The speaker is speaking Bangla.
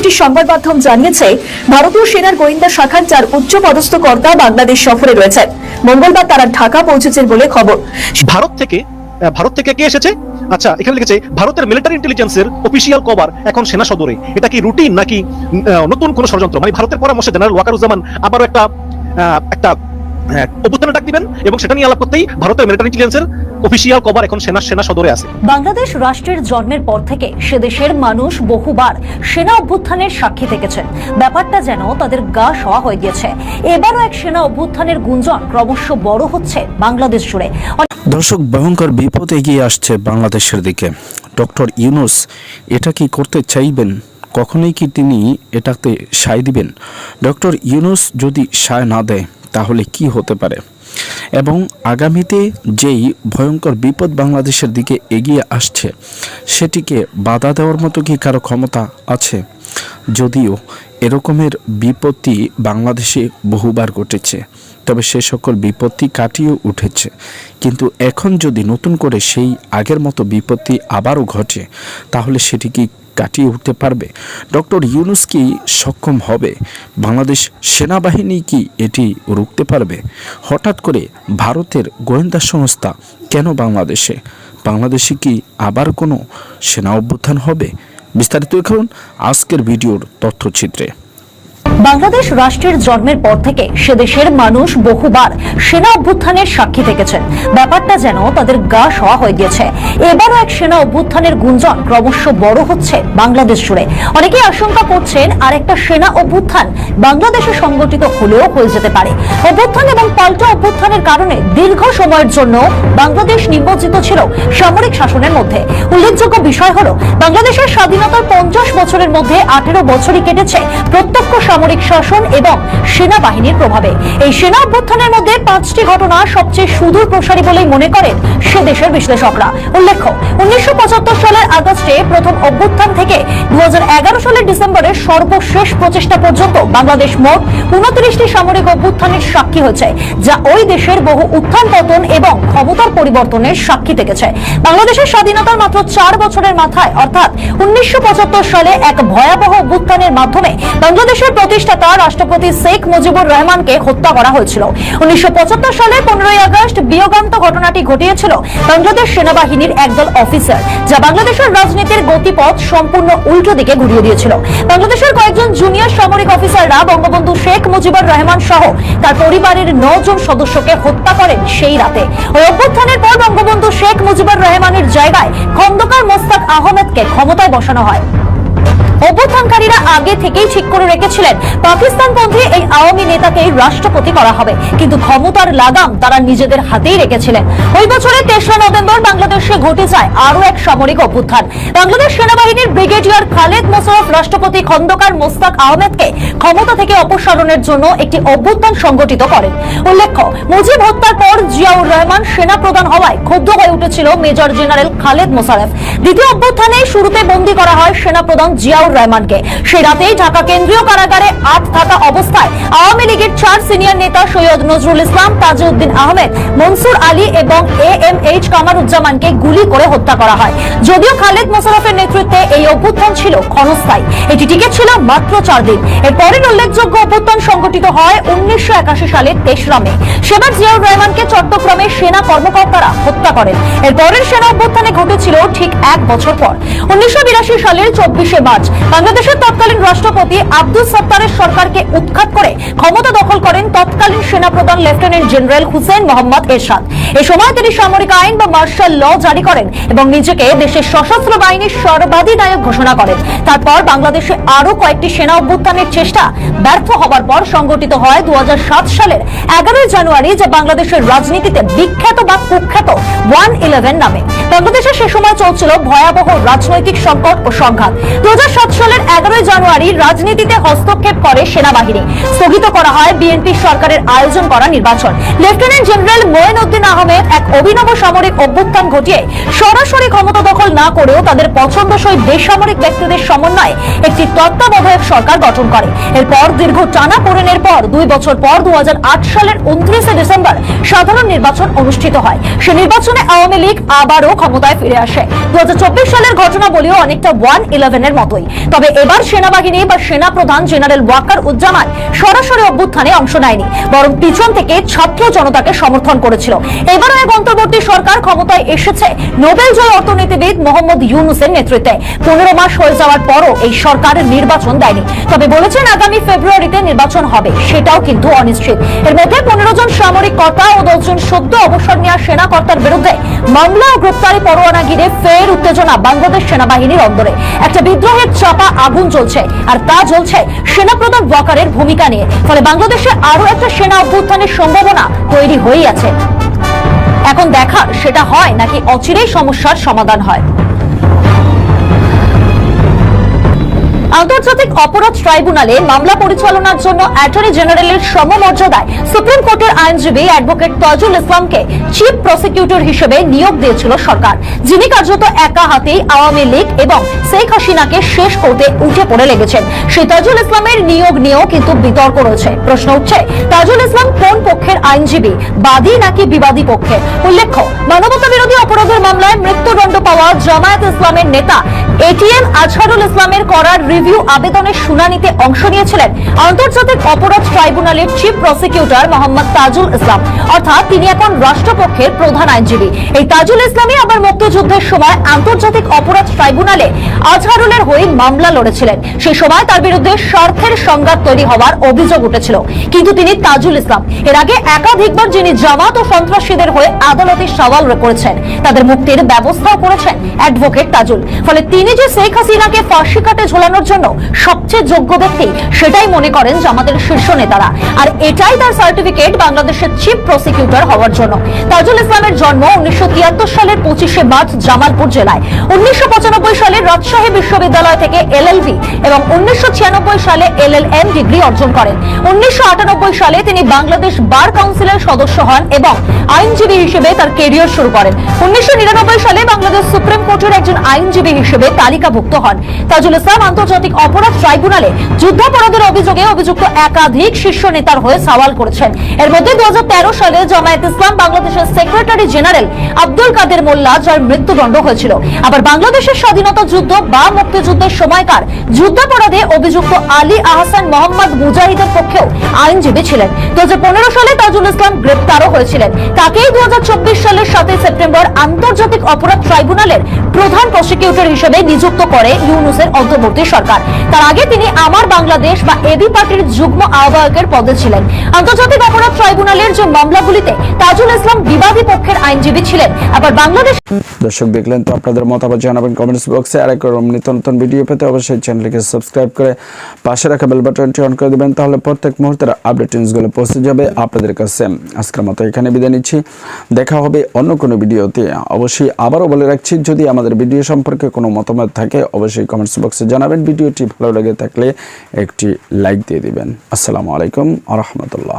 একটি সংবাদ মাধ্যম জানিয়েছে, ভারতীয় সেনার গোয়েন্দা শাখার চার উচ্চ পদস্থ কর্তা বাংলাদেশ সফরে রয়েছেন। মঙ্গলবার তারা ঢাকা পৌঁছেছেন বলে খবর। ভারত থেকে ভারত থেকে কে এসেছে? আচ্ছা এখানে লিখেছে, ভারতের মিলিটারি ইন্টেলিজেন্সের অফিসিয়াল কভার এখন সেনা সদরে। এটা কি রুটিন নাকি নতুন কোন ষড়যন্ত্র? মানে ভারতের পরামর্শে জেনারেল ওয়াকারুজ্জামান আবারও একটা একটা অভ্যুত্থানের ডাক দিবেন এবং সেটা নিয়ে আলাপ করতেই ভারতের মিলিটারি ইন্টেলিজেন্সের অফিসিয়াল কভার এখন সেনা সেনা সদরে আছে। বাংলাদেশ রাষ্ট্রের জন্মের পর থেকে সে দেশের মানুষ বহুবার সেনা অভ্যুত্থানের সাক্ষী থেকেছেন ব্যাপারটা যেন তাদের গা শোয়া হয়ে গিয়েছে। এবারও এক সেনা অভ্যুত্থানের গুঞ্জন ক্রমশ বড় হচ্ছে বাংলাদেশ জুড়ে। দর্শক ভয়ঙ্কর বিপদ এগিয়ে আসছে বাংলাদেশের দিকে। ডক্টর ইউনুস এটা কি করতে চাইবেন? কখনোই কি তিনি এটাতে সায় দিবেন? ডক্টর ইউনুস যদি সায় না দেয় তাহলে কি হতে পারে? এবং আগামীতে যেই ভয়ঙ্কর বিপদ বাংলাদেশের দিকে এগিয়ে আসছে, সেটিকে বাধা দেওয়ার মতো কি কারও ক্ষমতা আছে? যদিও এরকমের বিপত্তি বাংলাদেশে বহুবার ঘটেছে, তবে সে সকল বিপত্তি কাটিয়ে উঠেছে। কিন্তু এখন যদি নতুন করে সেই আগের মতো বিপত্তি আবারও ঘটে, তাহলে সেটি কি কাটিয়ে উঠতে পারবে। ডক্টর ইউনুস কি সক্ষম হবে? বাংলাদেশ সেনাবাহিনী কি এটি রুখতে পারবে? হঠাৎ করে ভারতের গোয়েন্দা সংস্থা কেন বাংলাদেশে? বাংলাদেশে কি আবার কোনো সেনা অভ্যুত্থান হবে? বিস্তারিত দেখুন আজকের ভিডিওর তথ্যচিত্রে। বাংলাদেশ রাষ্ট্রের জন্মের পর থেকে সে দেশের মানুষ বহুবার সেনা অভ্যুত্থানের সাক্ষী থেকেছেন। ব্যাপারটা যেন তাদের গা শোয়া হয়ে গিয়েছে। এবারও এক সেনা অভ্যুত্থানের গুঞ্জন ক্রমশ বড় হচ্ছে বাংলাদেশ জুড়ে। অনেকেই আশঙ্কা করছেন আর একটা সেনা অভ্যুত্থান বাংলাদেশে সংগঠিত হলেও হয়ে যেতে পারে। অভ্যুত্থান এবং পাল্টা অভ্যুত্থানের কারণে দীর্ঘ সময়ের জন্য বাংলাদেশ নিমজ্জিত ছিল সামরিক শাসনের মধ্যে। উল্লেখযোগ্য বিষয় হল, বাংলাদেশের স্বাধীনতার পঞ্চাশ বছরের মধ্যে আঠেরো বছরই কেটেছে প্রত্যক্ষ সামরিক শাসন এবং সেনাবাহিনীর প্রভাবে। এই সেনা অভ্যুত্থানের মধ্যে পাঁচটি ঘটনা সবচেয়ে সুদূর প্রসারী বলেই মনে করেন সে দেশের বিশ্লেষকরা। উল্লেখ্য, উনিশশো সালের আগস্টে প্রথম অভ্যুত্থান থেকে দু সালের ডিসেম্বরের সর্বশেষ প্রচেষ্টা পর্যন্ত বাংলাদেশ মোট উনত্রিশটি সামরিক অভ্যুত্থানের সাক্ষী হয়েছে, যা ওই দেশের বহু উত্থান পতন এবং ক্ষমতার পরিবর্তনের সাক্ষী থেকেছে। বাংলাদেশের স্বাধীনতার মাত্র চার বছরের মাথায়, অর্থাৎ উনিশশো পঁচাত্তর সালে এক ভয়াবহ অভ্যুত্থানের মাধ্যমে বাংলাদেশের প্রতিষ্ঠাতা রাষ্ট্রপতি শেখ মুজিবুর রহমানকে হত্যা করা হয়েছিল। উনিশশো সালে পনেরোই আগস্ট বিয়োগান্ত ঘটনাটি ঘটিয়েছিল বাংলাদেশ সেনাবাহিনীর একদল অফিসার, যা বাংলাদেশের রাজনীতির গতিপথ সম্পূর্ণ উল্টো দিকে ঘুরিয়ে দিয়েছিল। বাংলাদেশের কয়েকজন জুনিয়র সামরিক অফিসাররা বঙ্গবন্ধু শেখ মুজিবুর রহমান সহ তার পরিবারের নজন সদস্যকে হত্যা করেন সেই রাতে। ওই অভ্যুত্থানের পর বঙ্গবন্ধু শেখ মুজিবুর রহমানের জায়গায় খন্দকার মোস্তাক আহমেদকে ক্ষমতায় বসানো হয়। অভ্যুত্থানকারীরা আগে থেকেই ঠিক করে রেখেছিলেন পাকিস্তানপন্থী এই আওয়ামী নেতাকেই রাষ্ট্রপতি করা হবে। কিন্তু ক্ষমতার লাগাম তারা নিজেদের হাতেই রেখেছিলেন। ওই বছরের তেসরা নভেম্বর বাংলাদেশে ঘটে যায় আরও এক সামরিক অভ্যুত্থান। বাংলাদেশ সেনাবাহিনীর ব্রিগেডিয়ার খালেদ মোশাররফ রাষ্ট্রপতি খন্দকার মোস্তাক আহমেদকে ক্ষমতা থেকে অপসারণের জন্য একটি অভ্যুত্থান সংগঠিত করেন। উল্লেখ্য, মুজিব হত্যার পর জিয়াউর রহমান সেনা প্রধান হওয়ায় ক্ষুব্ধ হয়ে উঠেছিল মেজর জেনারেল খালেদ মোশাররফ দ্বিতীয় অভ্যুত্থানে শুরুতে বন্দী করা হয় সেনা প্রধান জিয়াউর রহমানকে। সে রাতেই ঢাকা কেন্দ্রীয় কারাগারে আট থাকা অবস্থায় আওয়ামী লীগের চার সিনিয়র নেতা সৈয়দ নজরুল ইসলাম, তাজউদ্দিন আহমেদ, মনসুর আলী এবং এ এম এইচ কামারুজ্জামানকে গুলি করে হত্যা করা হয়। যদিও খালেদ মোশাররফের নেতৃত্বে এই অভ্যুত্থান ছিল ক্ষণস্থায়ী। এটি টিকে ছিল মাত্র চার দিন। এর পরের উল্লেখযোগ্য অভ্যুত্থান সংগঠিত হয় উনিশশো একাশি সালের তেসরা মে। সেবার জিয়াউর রহমানকে চট্টগ্রামে সেনা কর্মকর্তারা হত্যা করেন। এর পরের সেনা অভ্যুত্থানে ঘটেছিল ঠিক এক বছর পর। উনিশশো বিরাশি সালের চব্বিশে মার্চ, বাংলাদেশের তৎকালীন রাষ্ট্রপতি আব্দুল সত্তারের সরকারকে উৎখাত করে ক্ষমতা দখল করেন তৎকালীন সেনাপ্রধান লেফটেন্যান্ট জেনারেল হুসেন মোহাম্মদ এরশাদ। এ সময় তিনি সামরিক আইন বা মার্শাল ল জারি করেন এবং নিজেকে দেশের সশস্ত্র বাহিনীর সর্বাধিনায়ক ঘোষণা করেন। তারপর বাংলাদেশে আরও কয়েকটি সেনা অভ্যুত্থানের চেষ্টা ব্যর্থ হবার পর সংগঠিত হয় দু সালের এগারোই জানুয়ারি, যা বাংলাদেশের রাজনীতিতে বিখ্যাত বা কুখ্যাত ওয়ান ইলেভেন নামে। বাংলাদেশে সে সময় চলছিল ভয়াবহ রাজনৈতিক সংকট ও সংঘাত। দু হাজার সাত সালের এগারোই জানুয়ারি রাজনীতিতে হস্তক্ষেপ করে সেনাবাহিনী। স্থগিত করা হয় বিএনপি সরকারের আয়োজন করা নির্বাচন। লেফটেন্যান্ট জেনারেল মোয়েন উদ্দিন আহমেদ এক অভিনব সামরিক অভ্যুত্থান ঘটিয়ে সরাসরি ক্ষমতা দখল না করেও তাদের পছন্দসই বেসামরিক ব্যক্তিদের সমন্বয়ে একটি তত্ত্বাবধায়ক সরকার গঠন করে। এরপর দীর্ঘ টানা পড়েনের পর দুই বছর পর দু সালের উনত্রিশে ডিসেম্বর সাধারণ নির্বাচন অনুষ্ঠিত হয়। সে নির্বাচনে আওয়ামী লীগ আবারও ক্ষমতায় ফিরে আসে। দু সালের ঘটনা বলেও অনেকটা ওয়ান ইলেভেনের মতোই। তবে এবার সেনাবাহিনী সেনাবাহিনী বা সেনা প্রধান জেনারেল ওয়াকার উজ্জামান সরাসরি অভ্যুত্থানে অংশ নেয়নি, বরং পিছন থেকে ছাত্র জনতাকে সমর্থন করেছিল। এবারও এক অন্তর্বর্তী সরকার ক্ষমতায় এসেছে। নোবেল জয় অর্থনীতিবিদ মোহাম্মদ ইউনুসের নেতৃত্বে। পনেরো মাস হয়ে যাওয়ার পরও এই সরকার নির্বাচন দেয়নি। তবে বলেছেন আগামী ফেব্রুয়ারিতে নির্বাচন হবে, সেটাও কিন্তু অনিশ্চিত। এর মধ্যে পনেরো জন সামরিক কর্তা ও দশজন সদ্য অবসর নেওয়া সেনা কর্তার বিরুদ্ধে মামলা ও গ্রেপ্তারি পরোয়ানা ঘিরে ফের উত্তেজনা বাংলাদেশ সেনাবাহিনীর অন্দরে। একটা বিদ্রোহের চাপা আগুন চলছে আর তা জ্বলছে সেনাপ্রধান ওয়াকারের ভূমিকা নিয়ে। ফলে বাংলাদেশে আরও একটা সেনা অভ্যুত্থানের সম্ভাবনা তৈরি হয়েই আছে। এখন দেখা সেটা হয় নাকি অচিরেই সমস্যার সমাধান হয়? আন্তর্জাতিক অপরাধ ট্রাইব্যুনালে মামলা পরিচালনার জন্য অ্যাটর্নি জেনারেলের সমমর্যাদায় সুপ্রিম কোর্টের আইনজীবী অ্যাডভোকেট তাজুল ইসলামকে চিফ প্রসিকিউটর হিসেবে নিয়োগ দিয়েছিল সরকার, যিনি কার্যত একা হাতেই আওয়ামী লীগ এবং শেখ হাসিনাকে শেষ করতে উঠে পড়ে লেগেছেন। সেই তাজুল ইসলামের নিয়োগ নিয়েও কিন্তু বিতর্ক রয়েছে। প্রশ্ন উঠছে, তাজুল ইসলাম কোন পক্ষের আইনজীবী, বাদী নাকি বিবাদী পক্ষে? উল্লেখ্য মানবতা বিরোধী অপরাধের মামলায় মৃত্যুদণ্ড পাওয়া জামায়াত ইসলামের নেতা এটিএম আজহারুল ইসলামের করার রিভিউ আবেদনের শুনানিতে অংশ নিয়েছিলেন আন্তর্জাতিক অপরাধ ট্রাইব্যুনালের চিফ প্রসিকিউটর মোহাম্মদ তাজুল ইসলাম। অর্থাৎ তিনি এখন রাষ্ট্রপক্ষের প্রধান আইনজীবী। এই তাজুল ইসলামই আবার মুক্তিযুদ্ধের সময় আন্তর্জাতিক অপরাধ ট্রাইব্যুনালে আজহারুলের হয়ে মামলা লড়েছিলেন। সেই সময় তার বিরুদ্ধে স্বার্থের সংঘাত তৈরি হওয়ার অভিযোগ উঠেছিল। কিন্তু তিনি তাজুল ইসলাম। এর আগে একাধিকবার যিনি জামাত ও সন্ত্রাসীদের হয়ে আদালতে সওয়াল করেছেন, তাদের মুক্তির ব্যবস্থাও করেছেন অ্যাডভোকেট তাজুল। ফলে তিনি যে শেখ হাসিনাকে ফাঁসি কাটে ঝোলানোর জন্য সবচেয়ে যোগ্য ব্যক্তি সেটাই মনে করেন জামাতের শীর্ষ নেতারা। আর এটাই তার সার্টিফিকেট বাংলাদেশের চিফ প্রসিকিউটর হওয়ার জন্য। তাজুল ইসলামের জন্ম উনিশশো সালের পঁচিশে মার্চ জামালপুর জেলায়। উনিশশো সালে রাজশাহী বিশ্ববিদ্যালয় থেকে এলএলবি এবং উনিশশো সালে এলএলএম ডিগ্রি অর্জন করেন। উনিশশো আটানব্বই সালে তিনি বাংলাদেশ বার কাউন্সিলের সদস্য হন এবং আইনজীবী হিসেবে তার কেরিয়ার শুরু করেন। উনিশশো নিরানব্বই সালে বাংলাদেশ সুপ্রিম কোর্টের একজন আইনজীবী হিসেবে তালিকাভুক্ত হন। তাজুল ইসলাম আন্তর্জাতিক অপরাধ ট্রাইব্যুনালে যুদ্ধাপরাধের অভিযোগে অভিযুক্ত একাধিক শীর্ষ নেতার হয়ে সওয়াল করেছেন। এর মধ্যে দু হাজার তেরো সালে জামায়াত ইসলাম বাংলাদেশের সেক্রেটারি জেনারেল আব্দুল কাদের মোল্লা, যার মৃত্যুদণ্ড হয়েছিল। আবার বাংলাদেশের স্বাধীনতা যুদ্ধ বা মুক্তিযুদ্ধের সময়কার যুদ্ধাপরাধে অভিযুক্ত আলী আহসান মোহাম্মদ মুজাহিদের পক্ষেও আইনজীবী ছিলেন। দু হাজার পনেরো সালে তাজুল ইসলাম গ্রেপ্তারও হয়েছিলেন। তাকেই দু হাজার চব্বিশ সালের সাতই সেপ্টেম্বর আন্তর্জাতিক অপরাধ ট্রাইব্যুনালের প্রধান প্রসিকিউটর হিসেবে নিযুক্ত করে ইউনুসের অন্তর্বর্তী সরকার। তার আগে তিনি আমার বাংলাদেশ বা এবি পার্টির যুগ্ম আহ্বায়কের পদে ছিলেন। আন্তর্জাতিক অপরাধ ট্রাইব্যুনালের যে মামলাগুলিতে তাজুল ইসলাম বিবাদী পক্ষের আইনজীবী ছিলেন, আবার বাংলাদেশ দর্শক দেখলেন তো আপনাদের মতামত জানাবেন কমেন্টস বক্সে আর এক রকম নিত্য নতুন ভিডিও পেতে অবশ্যই চ্যানেলকে সাবস্ক্রাইব করে পাশে রাখা বেল বাটনটি অন করে দেবেন, তাহলে প্রত্যেক মুহূর্তের আপডেট নিউজগুলো পৌঁছে যাবে আপনাদের কাছে। আজকের মতো এখানে বিদায় নিচ্ছি। দেখা হবে অন্য কোনো ভিডিওতে অবশ্যই আবারও বলে রাখছি, যদি আমাদের ভিডিও সম্পর্কে কোনো মতামত থাকে, অবশ্যই কমেন্টস বক্সে জানাবেন। ভিডিওটি ভালো লেগে থাকলে একটি লাইক দিয়ে দিবেন। আসসালামু আলাইকুম আ রহমতুল্লাহ।